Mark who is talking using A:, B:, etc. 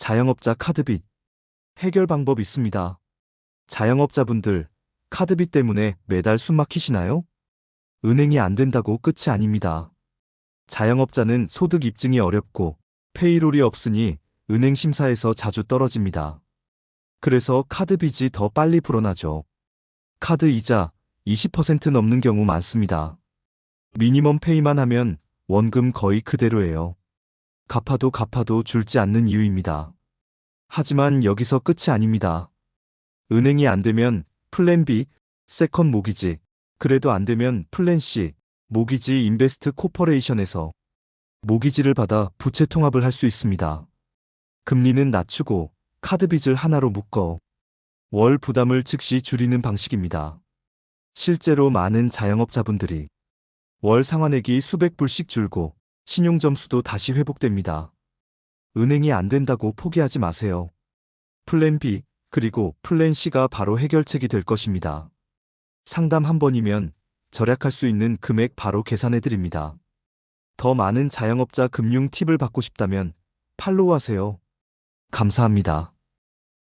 A: 자영업자 카드빚. 해결 방법 있습니다. 자영업자분들, 카드빚 때문에 매달 숨 막히시나요? 은행이 안 된다고 끝이 아닙니다. 자영업자는 소득 입증이 어렵고 페이롤이 없으니 은행 심사에서 자주 떨어집니다. 그래서 카드 빚이 더 빨리 불어나죠. 카드 이자 20% 넘는 경우 많습니다. 미니멈 페이만 하면 원금 거의 그대로예요. 갚아도 갚아도 줄지 않는 이유입니다. 하지만 여기서 끝이 아닙니다. 은행이 안 되면 플랜 B, 세컨 모기지, 그래도 안 되면 플랜 C, 모기지 인베스트 코퍼레이션에서 모기지를 받아 부채 통합을 할 수 있습니다. 금리는 낮추고 카드 빚을 하나로 묶어 월 부담을 즉시 줄이는 방식입니다. 실제로 많은 자영업자분들이 월 상환액이 수백 불씩 줄고 신용 점수도 다시 회복됩니다. 은행이 안 된다고 포기하지 마세요. 플랜 B 그리고 플랜 C가 바로 해결책이 될 것입니다. 상담 한 번이면 절약할 수 있는 금액 바로 계산해 드립니다. 더 많은 자영업자 금융 팁을 받고 싶다면 팔로우 하세요. 감사합니다.